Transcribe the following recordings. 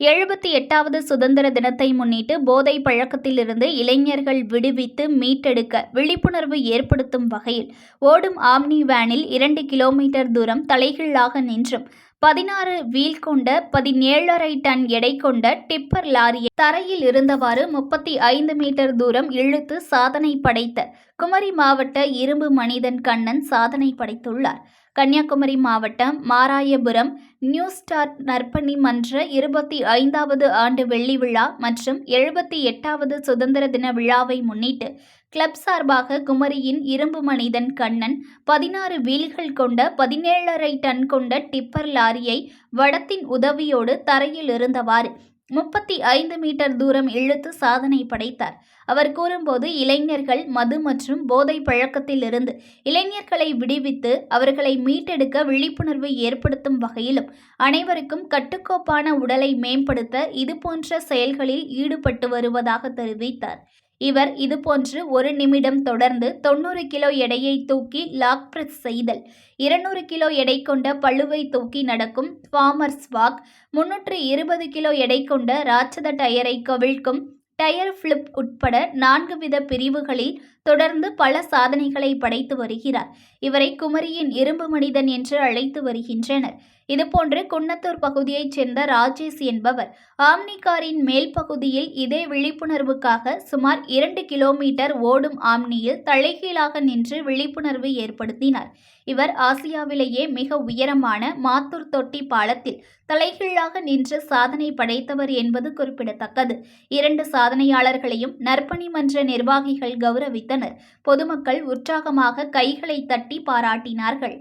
எழுபத்தி எட்டாவது சுதந்திர தினத்தை முன்னிட்டு போதை பழக்கத்திலிருந்து இளைஞர்கள் விடுவித்து மீட்டெடுக்க விழிப்புணர்வு ஏற்படுத்தும் வகையில் ஓடும் ஆம்னி வேனில் இரண்டு கிலோமீட்டர் தூரம் தலைகீழாக நின்றும். பதினாறு வீல் கொண்ட பதினேழரை டன் எடை கொண்ட டிப்பர் லாரியை தரையில் இருந்தவாறு முப்பத்தி ஐந்து மீட்டர் தூரம் இழுத்து சாதனை படைத்த குமரி மாவட்ட இரும்பு மனிதன் கண்ணன் சாதனை படைத்துள்ளார். கன்னியாகுமரி மாவட்டம் மாராயபுரம் நியூ ஸ்டார் நற்பணி மன்ற இருபத்தி ஐந்தாவது ஆண்டு வெள்ளி விழா மற்றும் எழுபத்தி எட்டாவது சுதந்திர தின விழாவை முன்னிட்டு கிளப் சார்பாக குமரியின் இரும்பு மனிதன் கண்ணன் பதினாறு வீல்கள் கொண்ட பதினேழரை டன் கொண்ட டிப்பர் லாரியை வடத்தின் உதவியோடு தரையில் இருந்தவாறு முப்பத்தி ஐந்து மீட்டர் தூரம் இழுத்து சாதனை படைத்தார். அவர் கூறும்போது இளைஞர்கள் மது மற்றும் போதை பழக்கத்திலிருந்து இளைஞர்களை விடுவித்து அவர்களை மீட்டெடுக்க விழிப்புணர்வு ஏற்படுத்தும் வகையிலும் அனைவருக்கும் கட்டுக்கோப்பான உடலை மேம்படுத்த இதுபோன்ற செயல்களில் ஈடுபட்டு வருவதாக தெரிவித்தார். இவர் இதுபோன்று ஒரு நிமிடம் தொடர்ந்து தொண்ணூறு கிலோ எடையை தூக்கி லாக் பிரஸ் செய்தல் இருநூறு கிலோ எடை கொண்ட பளுவை தூக்கி நடக்கும் ஃபார்மர்ஸ் வாக் முன்னூற்று இருபது கிலோ எடை கொண்ட ராட்சத டயரை கவிழ்க்கும் டயர் ஃபிளிப் உட்பட நான்கு வித பிரிவுகளில் தொடர்ந்து பல சாதனைகளை படைத்து வருகிறார். இவரை குமரியின் இரும்பு மனிதன் என்று அழைத்து வருகின்றனர். இதுபோன்று குன்னத்தூர் பகுதியைச் சேர்ந்த ராஜேஷ் என்பவர் ஆம்னி காரின் மேல் பகுதியில் இதே விழிப்புணர்வுக்காக சுமார் இரண்டு கிலோமீட்டர் ஓடும் ஆம்னியில் தலைகீழாக நின்று விழிப்புணர்வு ஏற்படுத்தினார். இவர் ஆசியாவிலேயே மிக உயரமான மாத்தூர் தொட்டி பாலத்தில் தலைகீழாக நின்று சாதனை படைத்தவர் என்பது குறிப்பிடத்தக்கது. இரண்டு சாதனையாளர்களையும் நற்பணி மன்ற நிர்வாகிகள் கௌரவித்தனர். பொதுமக்கள் உற்சாகமாக கைகளை தட்டி பாராட்டினார்கள்.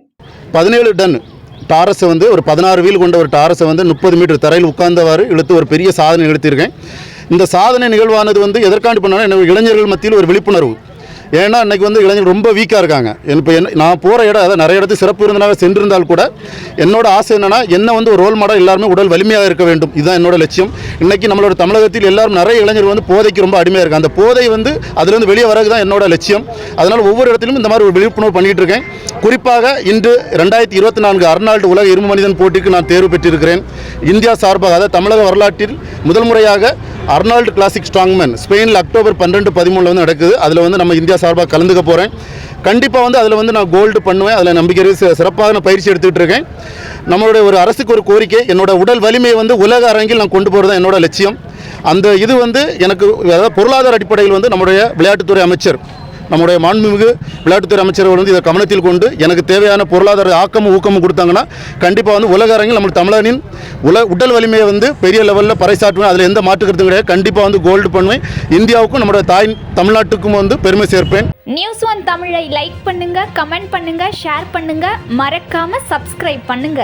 பதினேழு டன் டாரஸை வந்து ஒரு பதினாறு வீல் கொண்ட ஒரு டாரஸை வந்து முப்பது மீட்டர் தரையில் உட்கார்ந்தவாறு இழுத்து ஒரு பெரிய சாதனை நிகழ்த்தியிருக்கேன். இந்த சாதனை நிகழ்வானது வந்து எதற்காண்டு பண்ணாலும் இளைஞர்கள் மத்தியில் ஒரு விழிப்புணர்வு. ஏன்னா இன்னைக்கு வந்து இளைஞர்கள் ரொம்ப வீக்காக இருக்காங்க. இப்போ என்ன நான் போகிற இடம் அதாவது நிறைய இடத்து சிறப்பு விருந்தினாக சென்றிருந்தால் கூட என்னோட ஆசை என்னென்னா என்ன வந்து ஒரு ரோல் மாடல் எல்லாருமே உடல் வலிமையாக இருக்க வேண்டும். இதுதான் என்னோட லட்சியம். இன்றைக்கி நம்மளோட தமிழகத்தில் எல்லாரும் நிறைய இளைஞர்கள் வந்து போதைக்கு ரொம்ப அடிமையாக இருக்காங்க. அந்த போதை வந்து அதுலேருந்து வெளியே வரது தான் என்னோட லட்சியம். அதனால் ஒவ்வொரு இடத்திலும் இந்த மாதிரி ஒரு விழிப்புணர்வு பண்ணிகிட்டு இருக்கேன். குறிப்பாக இன்று ரெண்டாயிரத்தி இருபத்தி நான்கு அர்னால்டு உலக இரும்பு மனிதன் போட்டிக்கு நான் தேர்வு பெற்றிருக்கிறேன். இந்தியா சார்பாக அதாவது தமிழக வரலாற்றில் முதல் முறையாக அர்னால்டு கிளாசிக் ஸ்ட்ராங்மேன் ஸ்பெயினில் அக்டோபர் பன்னெண்டு பதிமூணில் வந்து நடக்குது. அதில் வந்து நம்ம இந்தியா சார்பாக கலந்துக்க போகிறேன் கண்டிப்பாக வந்து அதில் வந்து நான் கோல்டு பண்ணுவேன். அதில் நம்பிக்கை சிறப்பாக நான் பயிற்சி எடுத்துக்கிட்டு இருக்கேன். நம்மளுடைய ஒரு அரசுக்கு ஒரு கோரிக்கை என்னோட உடல் வலிமையை வந்து உலக அரங்கில் நான் கொண்டு போகிறது தான் என்னோட லட்சியம். அந்த இது வந்து எனக்கு அதாவது பொருளாதார அடிப்படையில் வந்து நம்முடைய விளையாட்டுத்துறை அமைச்சர் நம்முடைய மாண்புமிகு விளையாட்டுத்துறை அமைச்சர்கள் வந்து இதை கவனத்தில் கொண்டு எனக்கு தேவையான பொருளாதார ஆக்கமும் ஊக்கமும் கொடுத்தாங்கன்னா கண்டிப்பாக வந்து உலக அரங்கில் நம்ம தமிழனின் உல உடல் வலிமையை வந்து பெரிய லெவலில் பறைசாற்றுவேன். அதில் எந்த மாற்று கிடையாது. கண்டிப்பாக வந்து கோல்டு பண்ணுவேன். இந்தியாவுக்கும் நம்முடைய தாய் தமிழ்நாட்டுக்கும் வந்து பெருமை சேர்ப்பேன். நியூஸ் ஒன் தமிழை லைக் பண்ணுங்க கமெண்ட் பண்ணுங்க ஷேர் பண்ணுங்க. மறக்காம சப்ஸ்கிரைப் பண்ணுங்க.